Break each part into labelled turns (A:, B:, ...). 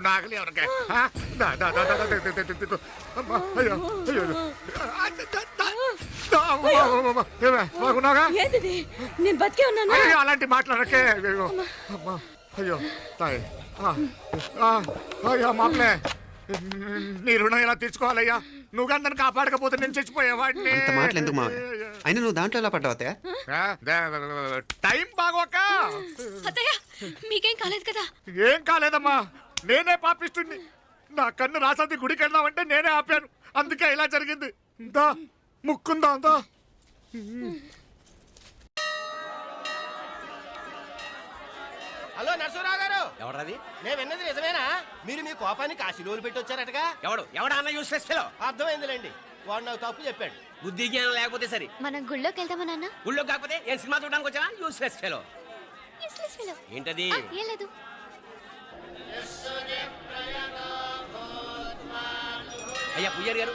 A: నాకలి ఎవరికే
B: బాగున్నాగా నేను బతికే ఉన్నాను
A: అలాంటి మాట్లాడకే అయ్యో తాయి మామలే నీ రుణం ఎలా తీర్చుకోవాలయ్యా? నువ్వు అందరిని కాపాడకపోతే నేను చచ్చిపోయేవాడిని.
C: అంత మాటలు ఎందుకు మావయ్య అయినా నువ్వు దాంట్లో ఎలా పడ్డావు అత్తయ్య?
A: ఆ, దే- టైం బాగోక.
D: అత్తయ్య మీకేం కాలేదు కదా?
A: ఏం కాలేదమ్మా. నేనే పాపిస్తుంది నా కన్ను రాసాది గుడికి వెళ్దామంటే నేనే ఆపాను. అందుకే ఇలా జరిగింది. దా ముక్కుందా దా.
E: హలో నరసరావు గారు.
F: ఎవడది
E: నేను విన్నది నిజమేనా? మీరు మీ కోపాన్ని కాశీలోలు పెట్టి వచ్చారటగా?
F: ఎవడు? ఎవడా అన్న యూస్లెస్ ఫెలో
E: అర్థమైందిలేండి. వాడు నాకు తప్పు చెప్పాడు.
F: బుద్ధి జ్ఞానం లేకపోతే సరే.
D: మనం గుళ్ళోకి వెళ్దామా నాన్న?
F: ఊళ్ళో కాకపోతే ఏం సినిమా చూడడానికి వచ్చావా? Fellow
D: Useless fellow.
F: ఏంటది?
D: ఏం లేదు.
F: అయ్యా పుయ్యర్ గారు.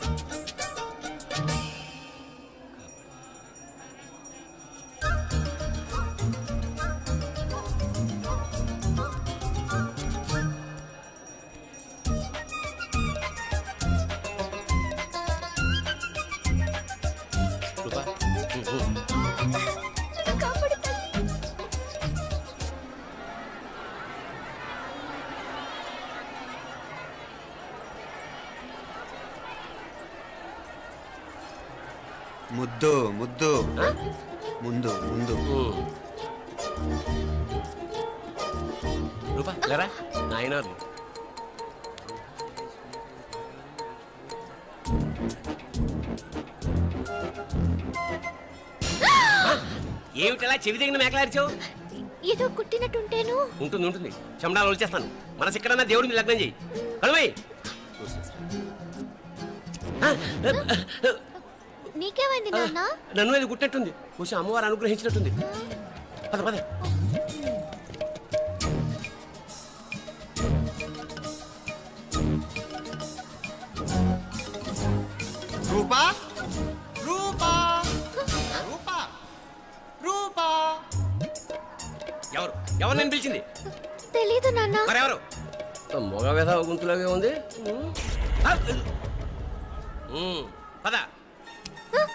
C: ముద్దు ముద్దు. ముందు ముందు.
F: రూపా లేరా? నాయనారు ఏమిటలా చెవి దగ్గర మేకలారిచావు
D: ఏదో కుట్టినట్టుంటేను.
F: ఉంటుంది ఉంటుంది. చెమడాలు వచ్చేస్తాను మనసు ఎక్కడన్నా దేవుడి మీద లగ్నం చేయి. కడుమై
D: నీకేమైంది నాన్న?
F: నన్ను అది గుట్టినట్టుంది కొంచెం అమ్మవారు అనుగ్రహించినట్టుంది. పద పద.
E: రూపా? రూపా? రూపా? రూపా?
F: ఎవరు? ఎవరు నేను పిలిచింది?
D: తెలీదు నాన్న.
F: మరెవరు మొగ వ్యధ గుంతులాగే ఉంది. పద.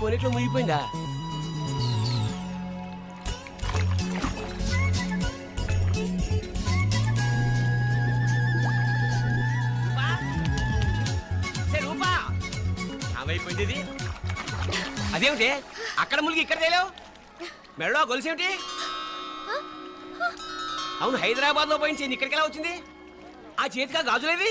F: కోరిట్లో మునిగిపోయిందా? రూపా? అదేమిటి? అక్కడ ములిగి ఇక్కడ తేలేవు? మెడలో గొలుసేమిటి? అవును హైదరాబాద్లో పోయించింది ఇక్కడికి ఎలా వచ్చింది? ఆ చేతికా గాజులేవి?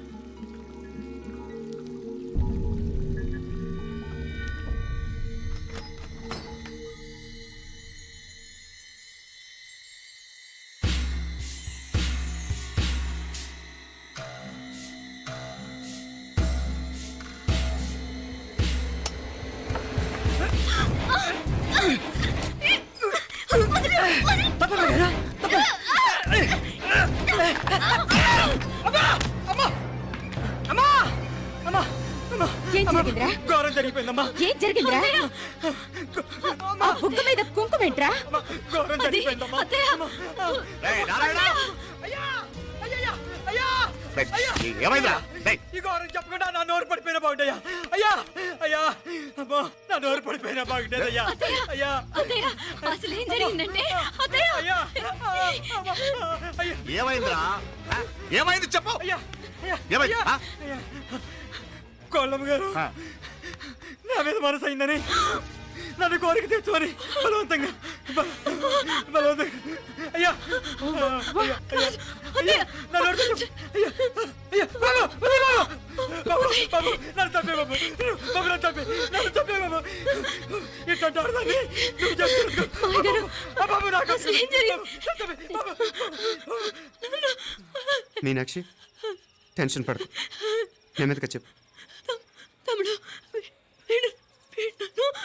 G: జరిగిపోయిందమ్మా
B: ఏం జరిగిందిరా? ఆ బుగ్గ మీద
G: ఘోరం జరిగిపోయిందమ్మా.
A: రేయ్, నారాయణ! రేయ్, ఏమైందిరా? రేయ్,
G: ఈ ఘోరం చెప్పకుండా నా నోరు పడిపోయినా బాగుంటాయా అయ్యా! అయ్యా! అమ్మా నా నోరు పడిపోయినా బాగుండేది అయ్యా. అయ్యా!
H: అత్తయ్య! అసలు ఏం జరిగిందంటే? అత్తయ్య!
G: అయ్యా! అమ్మా, అయ్యా!
A: ఏమైందిరా? ఆ? ఏమైంది చెప్పు?
G: అయ్యా! అయ్యా!
A: ఏమైంది? ఆ?
G: అయ్యా! కోళ్ళమ్మ గారు
A: ఆ.
G: నా మీద మనసు అయిందని నన్ను కోరిక తెచ్చుకొని బలవంతంగా బల- బలవంతంగా. అయ్యా. నన్ను చంపే బాబు. బాబు, నన్ను చంపే, నన్ను చంపే బాబు. ఇట్లాంటి ఆడదాన్ని నువ్వు చేస్తున్నందుకు. బాబు, నాకు.
C: మీనాక్షి టెన్షన్ పడకు. నెమ్మదిగా చెప్పు
H: తమ్ముడు వీడు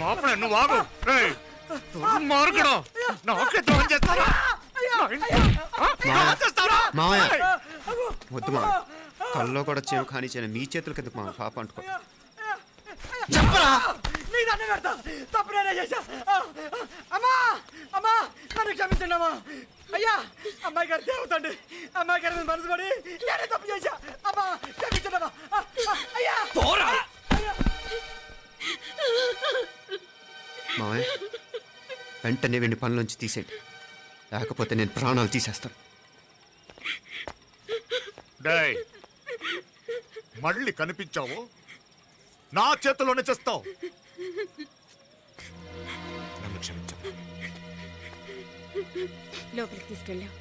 A: మాపడే నువ్వు ఆగు. రేయ్, దుర్మార్గుడు నాకే ద్రోహం చేస్తారా?
C: మావయ్య వద్దు మావయ్య కల్లో కూడా చేను కానీ చేయను. మీ చేతులకి ఎందుకు మా పాప అంటుకో.
G: పెడతా. తప్పు నేనే చేశా. ఆ, ఆ, అమ్మా అమ్మా నన్ను క్షమించండి అమ్మా అయ్యా అమ్మాయి గారు దేవుతండి. అమ్మాయి గారి మనసు పడి నేనే తప్పు చేశా. అమ్మా క్షమించండి అమ్మా అయ్యా.
F: పోరా.
C: మావయ్య వెంటనే వీడిని పనిలోంచి తీసేయండి. లేకపోతే నేను ప్రాణాలు తీసేస్తాను.
A: డేయ్ మళ్ళీ కనిపించావు? నా చేతిలోనే చేస్తావు. నన్ను క్షమించు
B: లోపలికి తీసుకెళ్ళాం